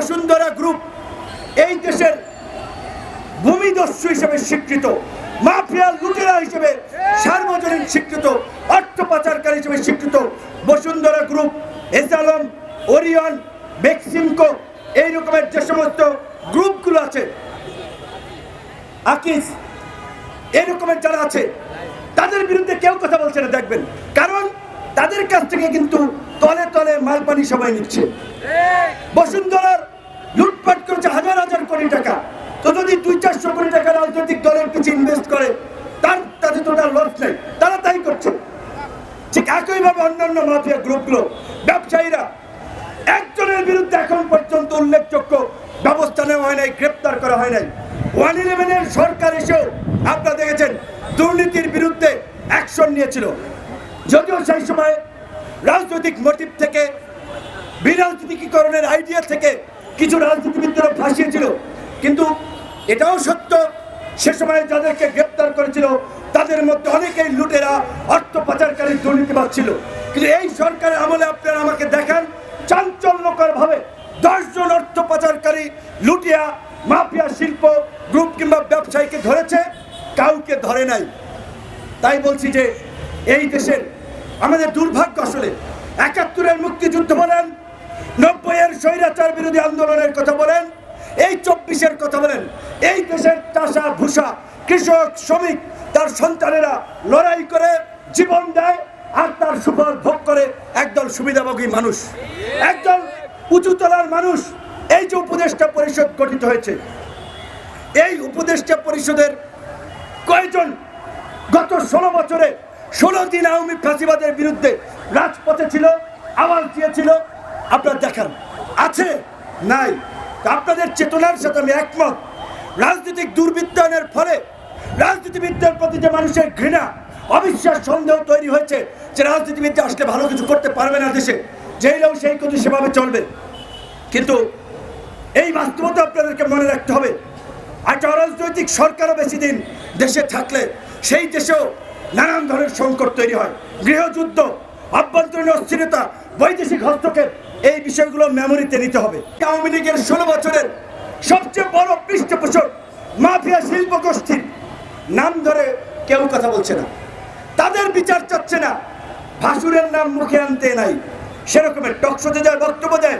Bashundhara group এই দেশের ভূমিদস্যু হিসেবে স্বীকৃত, মাফিয়া লুটেরা হিসেবে সার্বজনীন স্বীকৃত অর্থ পাচারকারী হিসেবে স্বীকৃত বসুন্ধরা গ্রুপ এসালম ওরিয়ন বেক্সিমকো এই রকমের যে সমস্ত গ্রুপগুলো আছে, আকিস, এই রকমের যারা আছে, তাদের বিরুদ্ধে কেউ কথা বলছে না, দেখবেন। কারণ তাদের কাছ থেকে কিন্তু তলে তলে মালপানি সবাই নিচ্ছে। বসুন্ধরার লুটপাট করেছে হাজার হাজার কোটি টাকা তো যদি দুই চারশো কোটি টাকা রাজনৈতিক দলের পিছিয়ে ইনভেস্ট করে, তার তাদের তো তার লস নেই। তারা তাই করছে। ঠিক একইভাবে অন্যান্য মাফিয়া গ্রুপগুলো, ব্যবসায়ীরা, একজনের বিরুদ্ধে এখন পর্যন্ত উল্লেখযোগ্য ব্যবস্থা নেওয়া হয় নাই, গ্রেপ্তার করা হয় নাই। ওয়ান ইলেভেনের সরকার এসেও আপনারা দেখেছেন, দুর্নীতির বিরুদ্ধে অ্যাকশন নিয়েছিল। যদিও সেই সময় রাজনৈতিক মোটিভ থেকে বিরাজনীতিকরণের আইডিয়া থেকে কিছু রাজনীতিবিদরা ফাঁসিয়েছিল, কিন্তু এটাও সত্য। সে সময় যাদেরকে গ্রেপ্তার করেছিল, তাদের মধ্যে অনেকেই লুটেরা অর্থ পাচারকারী দুর্নীতিবাদ ছিল। কিন্তু এই সরকারের আমলে আপনারা আমাকে দেখান চাঞ্চল্যকর ভাবে দশজন অর্থ পাচারকারী লুটিয়া, মাফিয়া শিল্প গ্রুপ কিংবা ব্যবসায়ীকে ধরেছে, কাউকে ধরে নাই। তাই বলছি যে, এই দেশের আমাদের দুর্ভাগ্য আসলে, একাত্তরের মুক্তিযুদ্ধ বলেন, নব্বইয়ের স্বৈরাচার বিরোধী আন্দোলনের কথা বলেন এই চব্বিশের কথা বলেন। এই দেশের চাষা, ভূষা, কৃষক, শ্রমিক, তার সন্তানেরা লড়াই করে জীবন দেয় আর তার সুফল ভোগ করে একদল সুবিধাভোগী মানুষ। একদল উঁচুতলার মানুষ। এই যে উপদেষ্টা পরিষদ গঠিত হয়েছে, এই উপদেষ্টা পরিষদের কয়জন গত ষোলো বছরে ষোলো দিন আওয়ামী ফাঁসিবাদের বিরুদ্ধে রাজপথে ছিল, আওয়াজ দিয়েছিল? আপনার দেখান। আছে? নাই? আপনাদের চেতনার সাথে আমি একমত। রাজনৈতিক দুর্বৃত্তায়নের ফলে রাজনীতিবিদদের প্রতি যে মানুষের ঘৃণা, অবিশ্বাস সন্দেহ তৈরি হয়েছে যে রাজনীতিবিদরা আসলে ভালো কিছু করতে পারবে না দেশে যেই লোক সেই কিছু সেভাবে চলবে। কিন্তু এই বাস্তবতা আপনাদেরকে মনে রাখতে হবে, একটা অরাজনৈতিক সরকারও বেশি দিন দেশে থাকলে সেই দেশেও নানান ধরনের সংকট তৈরি হয়। গৃহযুদ্ধ, আভ্যন্তরীণ অস্থিরতা, বৈদেশিক হস্তক্ষেপ এই বিষয়গুলো মেমোরিতে নিতে হবে। আওয়ামী লীগের ষোলো বছরের সবচেয়ে বড় পৃষ্ঠপোষক মাফিয়া শিল্প গোষ্ঠীর নাম ধরে কেউ কথা বলছে না। তাদের বিচার চাচ্ছে না। ভাসুরের নাম মুখে আনতে নাই। সেরকমের টকশোতে যায় বক্তব্য দেয়।